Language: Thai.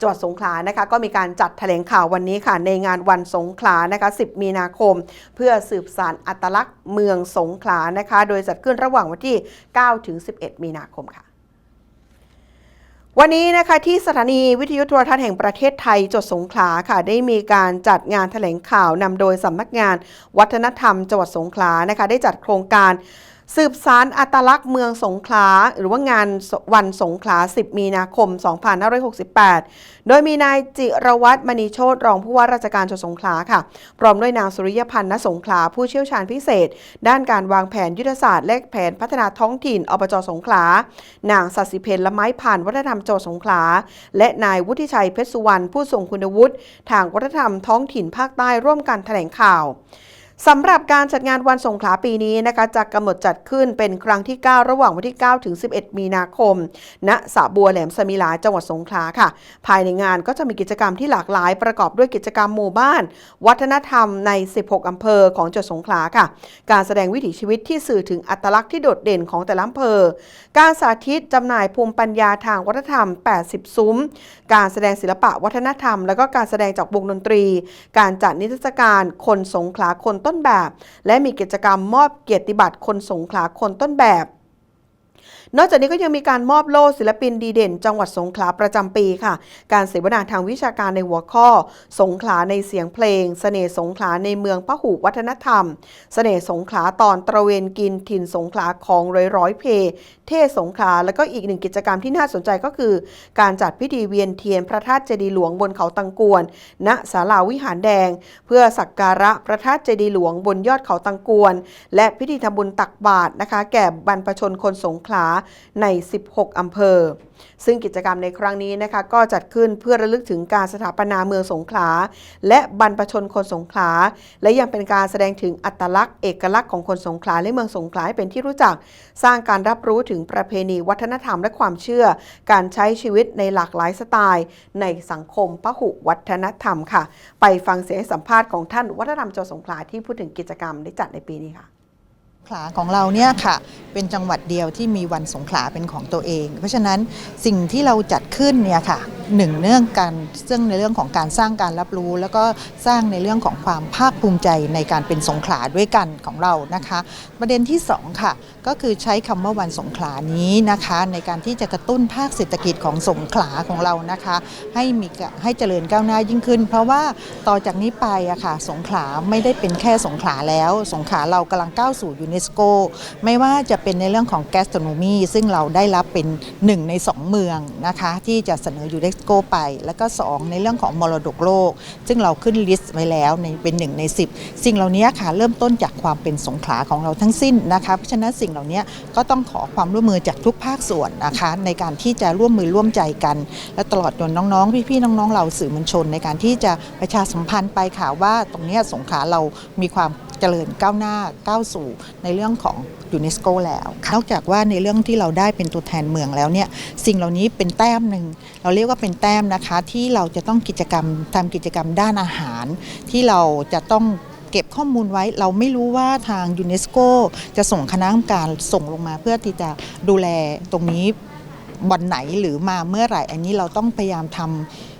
จังหวัดสงขลานะคะก็มีการจัดแถลงข่าววันนี้ค่ะ ในงานวันสงขลานะคะ 10 มีนาคม เพื่อสืบสานอัตลักษณ์เมืองสงขลานะคะ โดยจัดขึ้นระหว่างวันที่ 9 ถึง 11 มีนาคมค่ะวันนี้นะคะที่สถานีวิทยุโทรทัศน์แห่งประเทศไทยจังหวัดสงขลาค่ะ ได้มีการจัดงานแถลงข่าวนำโดยสำนักงาน วัฒนธรรมจังหวัดสงขลานะคะ ได้จัดโครงการ สืบสารอัตลักษณ์เมืองสงขลา หรือว่างานวันสงขลา 10 มีนาคม 2568 โดยมีนายจิรวัตรมณีโชตรองผู้ว่าราชการจังหวัดสงขลาค่ะ พร้อมด้วยนางสุริยพันธ์ณสงขลา ผู้เชี่ยวชาญพิเศษ ด้านการวางแผนยุทธศาสตร์และแผนพัฒนาท้องถิ่นอบจสงขลา นางสัสิเพลละไม้ผ่านวัฒนธรรมจังหวัดสงขลา และนายวุฒิชัยเพชรสุวรรณผู้ทรงคุณวุฒิทางวัฒนธรรมท้องถิ่นภาคใต้ร่วมกันแถลงข่าว สำหรับการจัดงานวันสงขลาปีนี้นะคะจะกำหนดจัดขึ้นเป็นครั้งที่ 9 ระหว่างวันที่ 9 ถึง 11 มีนาคม ณสะบัวแหลมสมิลาจังหวัดสงขลาค่ะ ภายในงานก็จะมีกิจกรรมที่หลากหลายประกอบด้วยกิจกรรมหมู่บ้าน วัฒนธรรมใน 16 อำเภอของจังหวัดสงขลาค่ะ การแสดงวิถีชีวิตที่สื่อถึงอัตลักษณ์ที่โดดเด่นของแต่ละอำเภอ การสาธิตจำหน่ายภูมิปัญญาทางวัฒนธรรม 80 ซุ้ม การแสดงศิลปะวัฒนธรรม แล้วก็การแสดงจากวงดนตรี การจัดนิทรรศการคนสงขลาคนต้นแบบ และมีกิจกรรมมอบเกียรติบัตรคนสงขลาคนต้นแบบ นอกจากนี้ก็ยังมีการมอบโล่ศิลปินดีเด่น จังหวัดสงขลาประจำปีค่ะ การเสวนาทางวิชาการในหัวข้อ สงขลาในเสียงเพลงเสน่ห์สงขลาในเมืองพหูวัฒนธรรมเสน่ห์สงขลาตอนตระเวนกินถิ่นสงขลาของร้อยร้อยเพ เทศสงขลาแล้วก็อีกหนึ่งกิจกรรมที่น่าสนใจก็คือ การจัดพิธีเวียนเทียนพระธาตุเจดีย์หลวงบนเขาตังกวน ณศาลาวิหารแดง เพื่อสักการะพระธาตุเจดีย์หลวงบนยอดเขาตังกวน และพิธีทำบุญตักบาตรนะคะ แก่บรรพชนคนสงขลาใน 16 อำเภอ ซึ่งกิจกรรมในครั้งนี้นะคะก็จัดขึ้นเพื่อระลึกถึงการสถาปนาเมืองสงขลา และบรรพชนคนสงขลา และยังเป็นการแสดงถึงอัตลักษณ์เอกลักษณ์ของคนสงขลาและเมืองสงขลาให้เป็นที่รู้จัก สร้างการรับรู้ถึงประเพณีวัฒนธรรมและความเชื่อ การใช้ชีวิตในหลากหลายสไตล์ ในสังคมพหุวัฒนธรรมค่ะ ไปฟังเสียงสัมภาษณ์ของท่านวัฒนธรรมจังหวัดสงขลาที่พูดถึงกิจกรรมได้จัดในปีนี้ค่ะ ขลาของเราเนี่ยค่ะเป็นจังหวัดเดียวที่มีวันสงขลาเป็นของตัวเอง เพราะฉะนั้นสิ่งที่เราจัดขึ้นเนี่ยค่ะ หนึ่งเนื่องกันซึ่งในเรื่องของการสร้างการรับรู้ แล้วก็สร้างในเรื่องของความภาคภูมิใจในการเป็นสงขลาด้วยกันของเรานะคะ ประเด็นที่สองค่ะ ก็คือใช้คำว่าวันสงขลานี้นะคะ ในการที่จะกระตุ้นภาคเศรษฐกิจของสงขลาของเรานะคะ ให้มีให้เจริญก้าวหน้ายิ่งขึ้น เพราะว่าต่อจากนี้ไปอะค่ะสงขลาไม่ได้เป็นแค่สงขลาแล้ว สงขลาเรากำลังก้าวสู่ยูเนสโกไม่ว่าจะเป็นในเรื่องของแกสโตรโนมีซึ่งเราได้รับเป็นหนึ่งในสองเมืองนะคะ ที่จะเสนออยู่เนโกไป แล้วก็สองในเรื่องของมรดกโลก ซึ่งเราขึ้นลิสต์ไว้แล้วในเป็นหนึ่งใน 10 สิ่งเหล่านี้ค่ะเริ่มต้นจากความเป็นสงขลาของเราทั้งสิ้นนะคะเพราะฉะนั้นสิ่งเหล่านี้ก็ต้องขอความร่วมมือจากทุกภาคส่วนนะคะในการที่จะร่วมมือร่วมใจกัน และตลอดจนน้องๆ พี่ๆน้องๆ เราสื่อมวลชน ในการที่จะประชาสัมพันธ์ไปค่ะว่าตรงนี้สงขลาเรามีความ เจริญก้าวหน้าก้าวสู่ในเรื่องของยูเนสโกแล้ว นอกจากว่าในเรื่องที่เราได้เป็นตัวแทนเมืองแล้วเนี่ยสิ่งเหล่านี้เป็นแต้มหนึ่ง เราเรียกว่าเป็นแต้มนะคะ ที่เราจะต้องกิจกรรมทำกิจกรรมด้านอาหาร ที่เราจะต้องเก็บข้อมูลไว้เราไม่รู้ว่าทางยูเนสโกจะส่งคณะกรรมการส่งลงมาเพื่อที่จะดูแลตรงนี้วันไหนหรือมาเมื่อไหร่ อันนี้เราต้องพยายามทำ